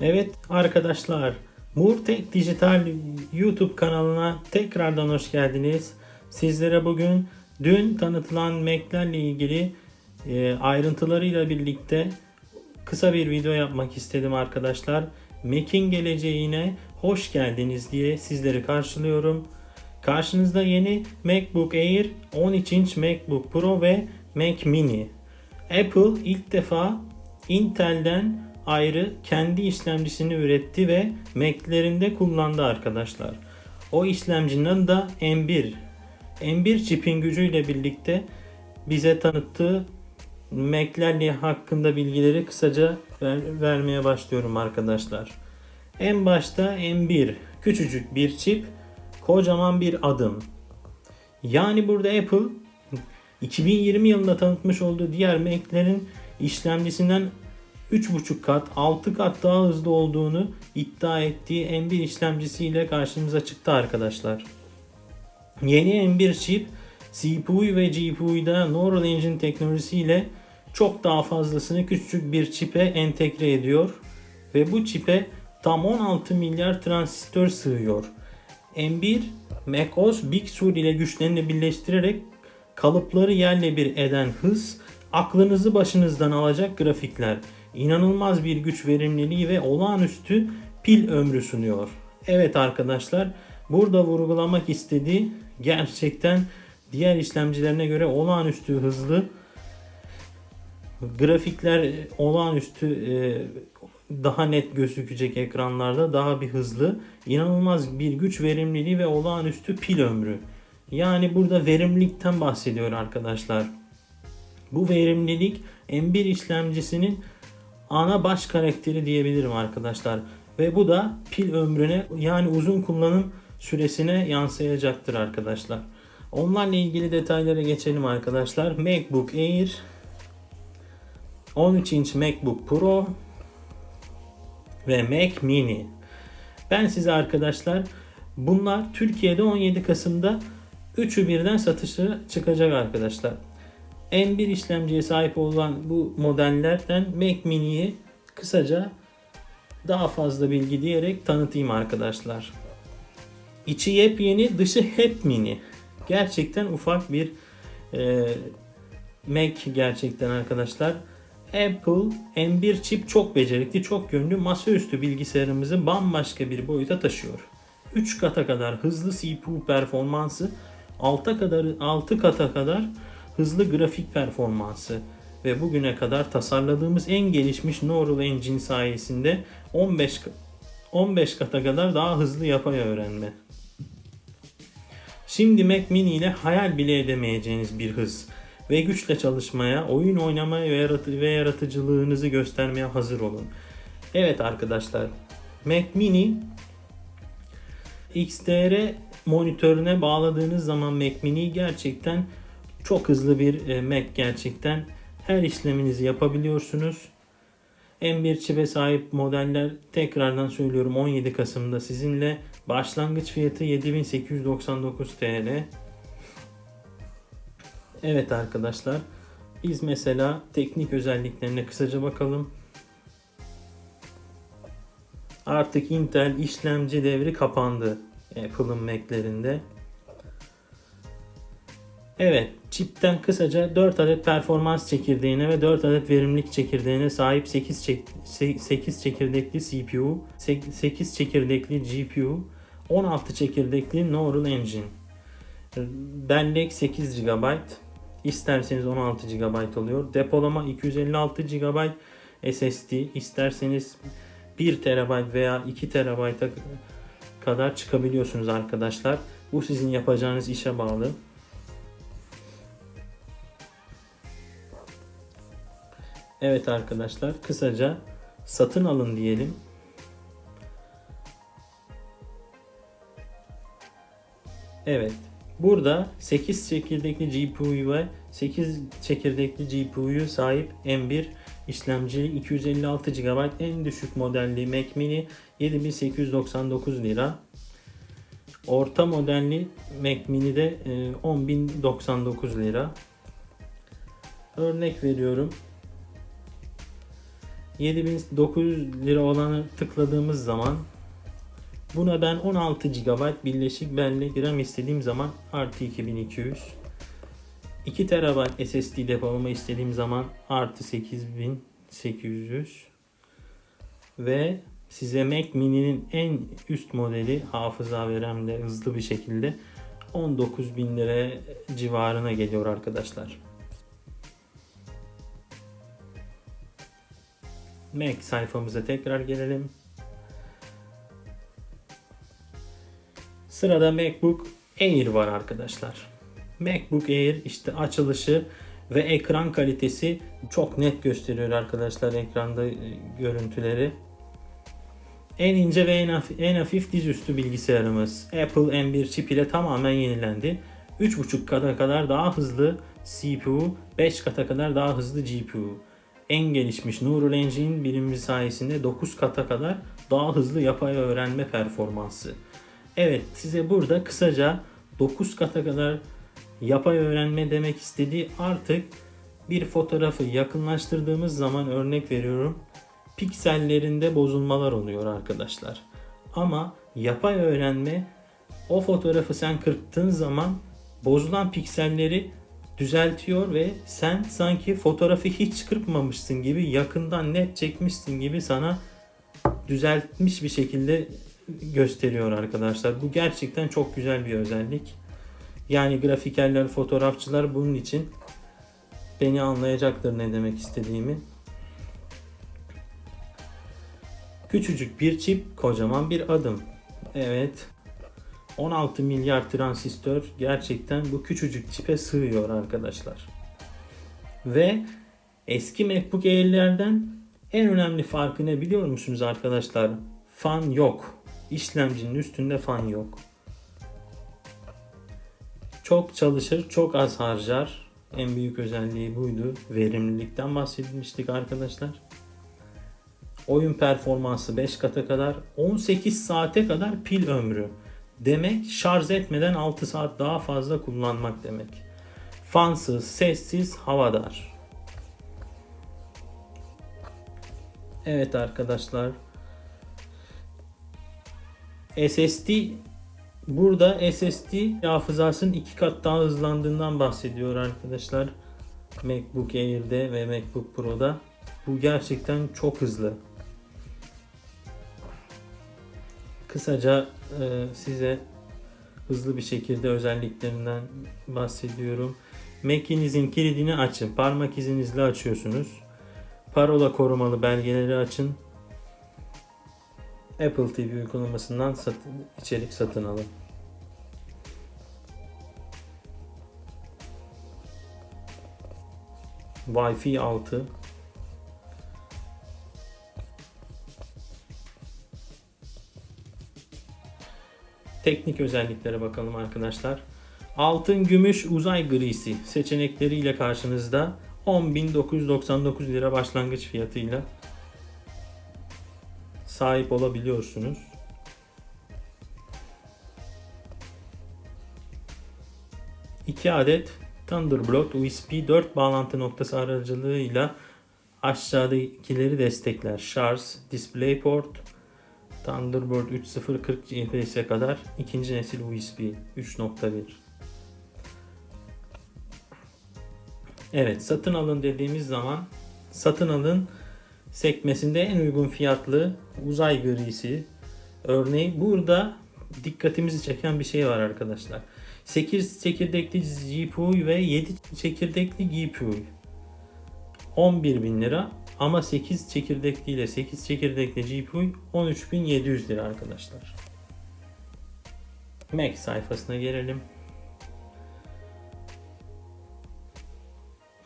Evet arkadaşlar, Murtek Dijital YouTube kanalına tekrardan hoş geldiniz. Sizlere bugün dün tanıtılan Mac'lerle ilgili e, ayrıntılarıyla birlikte kısa bir video yapmak istedim arkadaşlar. Mac'in geleceğine hoş geldiniz diye sizleri karşılıyorum. Karşınızda yeni MacBook Air, 13 inç MacBook Pro ve Mac Mini. Apple ilk defa Intel'den ayrı kendi işlemcisini üretti ve Mac'lerinde kullandı arkadaşlar. O işlemcinin adı da M1. M1 çipin gücüyle birlikte bize tanıttığı Mac'lerle hakkında bilgileri kısaca ver- vermeye başlıyorum arkadaşlar. En başta M1 küçücük bir çip, kocaman bir adım. Yani burada Apple 2020 yılında tanıtmış olduğu diğer Mac'lerin işlemcisinden 3.5 kat, 6 kat daha hızlı olduğunu iddia ettiği M1 işlemcisiyle karşımıza çıktı arkadaşlar. Yeni M1 çip CPU ve GPU'da Neural Engine teknolojisiyle çok daha fazlasını küçük bir çipe entegre ediyor ve bu çipe tam 16 milyar transistör sığıyor. M1 macOS Big Sur ile güçlerini birleştirerek kalıpları yerle bir eden hız, aklınızı başınızdan alacak grafikler, inanılmaz bir güç verimliliği ve olağanüstü pil ömrü sunuyor. Evet arkadaşlar, burada vurgulamak istediği gerçekten diğer işlemcilerine göre olağanüstü hızlı grafikler olağanüstü e, daha net gözükecek ekranlarda daha bir hızlı inanılmaz bir güç verimliliği ve olağanüstü pil ömrü. Yani burada verimlilikten bahsediyor arkadaşlar. Bu verimlilik M1 işlemcisinin ana baş karakteri diyebilirim arkadaşlar. Ve bu da pil ömrüne yani uzun kullanım süresine yansıyacaktır arkadaşlar. Onlarla ilgili detaylara geçelim arkadaşlar. MacBook Air 13 inç MacBook Pro ve Mac Mini. Ben size arkadaşlar bunlar Türkiye'de 17 Kasım'da üçü birden satışa çıkacak arkadaşlar. M1 işlemciye sahip olan bu modellerden Mac Mini'yi kısaca daha fazla bilgi diyerek tanıtayım arkadaşlar. İçi yepyeni, dışı hep mini. Gerçekten ufak bir e, Mac gerçekten arkadaşlar. Apple M1 çip çok becerikli, çok yönlü masaüstü bilgisayarımızı bambaşka bir boyuta taşıyor. 3 kata kadar hızlı CPU performansı, 6 kadar 6 kata kadar hızlı grafik performansı ve bugüne kadar tasarladığımız en gelişmiş Neural Engine sayesinde 15 15 kata kadar daha hızlı yapay öğrenme. Şimdi Mac Mini ile hayal bile edemeyeceğiniz bir hız ve güçle çalışmaya, oyun oynamaya ve, yaratı- ve yaratıcılığınızı göstermeye hazır olun. Evet arkadaşlar, Mac Mini XDR monitörüne bağladığınız zaman Mac Mini gerçekten çok hızlı bir e, Mac gerçekten. Her işleminizi yapabiliyorsunuz. M1 çipe sahip modeller tekrardan söylüyorum 17 Kasım'da sizinle başlangıç fiyatı 7899 TL. Evet arkadaşlar biz mesela teknik özelliklerine kısaca bakalım. Artık Intel işlemci devri kapandı Apple'ın Mac'lerinde. Evet, çipten kısaca 4 adet performans çekirdeğine ve 4 adet verimlilik çekirdeğine sahip 8, çek, 8 çekirdekli CPU, 8 çekirdekli GPU, 16 çekirdekli Neural Engine. Bellek 8 GB, isterseniz 16 GB oluyor. Depolama 256 GB SSD, isterseniz 1 TB veya 2 TB'a kadar çıkabiliyorsunuz arkadaşlar. Bu sizin yapacağınız işe bağlı. Evet arkadaşlar kısaca satın alın diyelim. Evet. Burada 8 çekirdekli GPU ve 8 çekirdekli GPU'yu sahip M1 işlemcili 256 GB en düşük modelli Mac Mini 7899 lira. Orta modelli Mac Mini de e, 10.099 lira. Örnek veriyorum. 7900 lira olanı tıkladığımız zaman buna ben 16 GB birleşik bellek RAM istediğim zaman artı 2200 2 TB SSD depolama istediğim zaman artı 8800 ve size Mac Mini'nin en üst modeli hafıza ve RAM'de hızlı bir şekilde 19.000 lira civarına geliyor arkadaşlar. Mac sayfamıza tekrar gelelim. Sırada MacBook Air var arkadaşlar. MacBook Air işte açılışı ve ekran kalitesi çok net gösteriyor arkadaşlar ekranda e, görüntüleri. En ince ve en hafif, en hafif dizüstü bilgisayarımız Apple M1 çip ile tamamen yenilendi. 3.5 kata kadar daha hızlı CPU, 5 kata kadar daha hızlı GPU. En gelişmiş Neural Engine birimimiz sayesinde 9 kata kadar daha hızlı yapay öğrenme performansı. Evet size burada kısaca 9 kata kadar yapay öğrenme demek istediği artık bir fotoğrafı yakınlaştırdığımız zaman örnek veriyorum piksellerinde bozulmalar oluyor arkadaşlar. Ama yapay öğrenme o fotoğrafı sen kırptığın zaman bozulan pikselleri düzeltiyor ve sen sanki fotoğrafı hiç kırpmamışsın gibi yakından net çekmişsin gibi sana düzeltmiş bir şekilde gösteriyor arkadaşlar. Bu gerçekten çok güzel bir özellik. Yani grafikerler, fotoğrafçılar bunun için beni anlayacaktır ne demek istediğimi. Küçücük bir çip, kocaman bir adım. Evet. 16 milyar transistör gerçekten bu küçücük çipe sığıyor arkadaşlar. Ve eski MacBook Air'lerden en önemli farkı ne biliyor musunuz arkadaşlar? Fan yok. İşlemcinin üstünde fan yok. Çok çalışır, çok az harcar. En büyük özelliği buydu. Verimlilikten bahsetmiştik arkadaşlar. Oyun performansı 5 kata kadar, 18 saate kadar pil ömrü. Demek şarj etmeden 6 saat daha fazla kullanmak demek. Fansız, sessiz, havadar. Evet arkadaşlar. SSD burada SSD hafızasının iki kat daha hızlandığından bahsediyor arkadaşlar. MacBook Air'de ve MacBook Pro'da. Bu gerçekten çok hızlı. Kısaca size hızlı bir şekilde özelliklerinden bahsediyorum. Mac'inizin kilidini açın. Parmak izinizle açıyorsunuz. Parola korumalı belgeleri açın. Apple TV uygulamasından satın, içerik satın alın. Wi-Fi 6 Teknik özelliklere bakalım arkadaşlar. Altın, gümüş, uzay grisi seçenekleriyle karşınızda 10.999 lira başlangıç fiyatıyla sahip olabiliyorsunuz. İki adet Thunderbolt USB 4 bağlantı noktası aracılığıyla aşağıdakileri destekler. Şarj, DisplayPort, Thunderbird 3.0 40 GPS'e kadar ikinci nesil USB 3.1. Evet satın alın dediğimiz zaman satın alın sekmesinde en uygun fiyatlı uzay grisi örneği burada dikkatimizi çeken bir şey var arkadaşlar. 8 çekirdekli GPU ve 7 çekirdekli GPU 11 bin lira ama 8 çekirdekli ile 8 çekirdekli GPU 13.700 lira arkadaşlar. Mac sayfasına gelelim.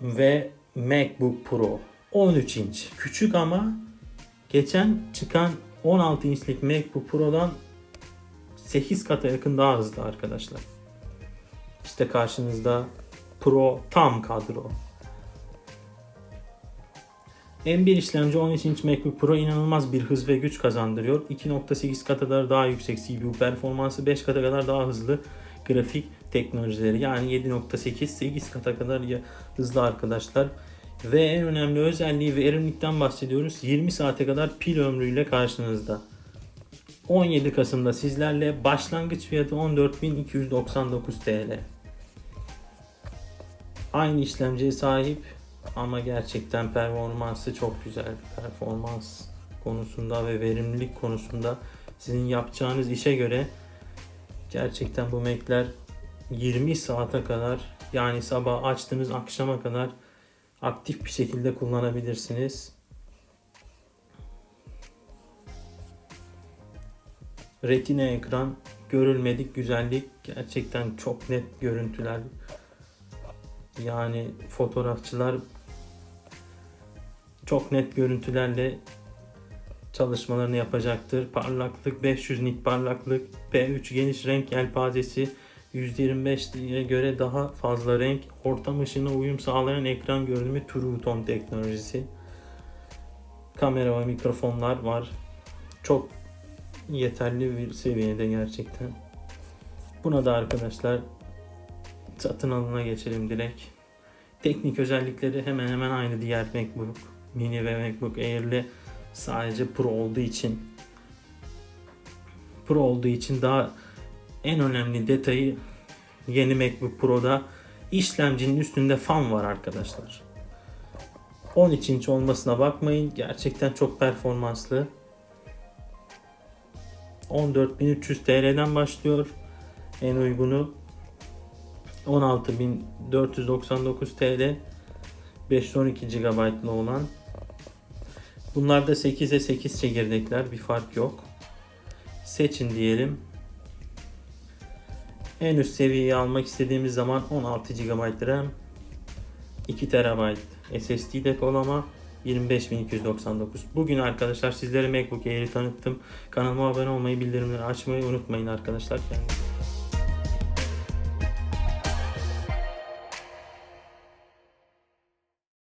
Ve MacBook Pro 13 inç. Küçük ama geçen çıkan 16 inçlik MacBook Pro'dan 8 kata yakın daha hızlı arkadaşlar. İşte karşınızda Pro tam kadro. M1 işlemci 13 inç MacBook Pro inanılmaz bir hız ve güç kazandırıyor. 2.8 kat kadar daha yüksek CPU performansı, 5 kata kadar daha hızlı grafik teknolojileri. Yani 7.8 8 kata kadar hızlı arkadaşlar. Ve en önemli özelliği verimlilikten bahsediyoruz. 20 saate kadar pil ömrüyle karşınızda. 17 Kasım'da sizlerle başlangıç fiyatı 14.299 TL. Aynı işlemciye sahip ama gerçekten performansı çok güzel. Performans konusunda ve verimlilik konusunda sizin yapacağınız işe göre gerçekten bu Mac'ler 20 saate kadar yani sabah açtığınız akşama kadar aktif bir şekilde kullanabilirsiniz. Retina ekran, görülmedik güzellik, gerçekten çok net görüntüler. Yani fotoğrafçılar çok net görüntülerle çalışmalarını yapacaktır. Parlaklık 500 nit parlaklık, P3 geniş renk yelpazesi, %25'e göre daha fazla renk, ortam ışığına uyum sağlayan ekran görünümü True Tone teknolojisi. Kamera ve mikrofonlar var. Çok yeterli bir seviyede gerçekten. Buna da arkadaşlar satın alına geçelim direkt. Teknik özellikleri hemen hemen aynı diğer MacBook Mini ve MacBook Air'le sadece Pro olduğu için Pro olduğu için daha en önemli detayı yeni MacBook Pro'da işlemcinin üstünde fan var arkadaşlar. 13 inç olmasına bakmayın. Gerçekten çok performanslı. 14.300 TL'den başlıyor. En uygunu 16.499 TL 512 GB'lı olan. Bunlarda 8'e 8 çekirdekler bir fark yok. Seçin diyelim. En üst seviyeyi almak istediğimiz zaman 16 GB RAM, 2 TB SSD depolama, 25.299. Bugün arkadaşlar sizlere MacBook Air'i tanıttım. Kanalıma abone olmayı, bildirimleri açmayı unutmayın arkadaşlar. Kendinize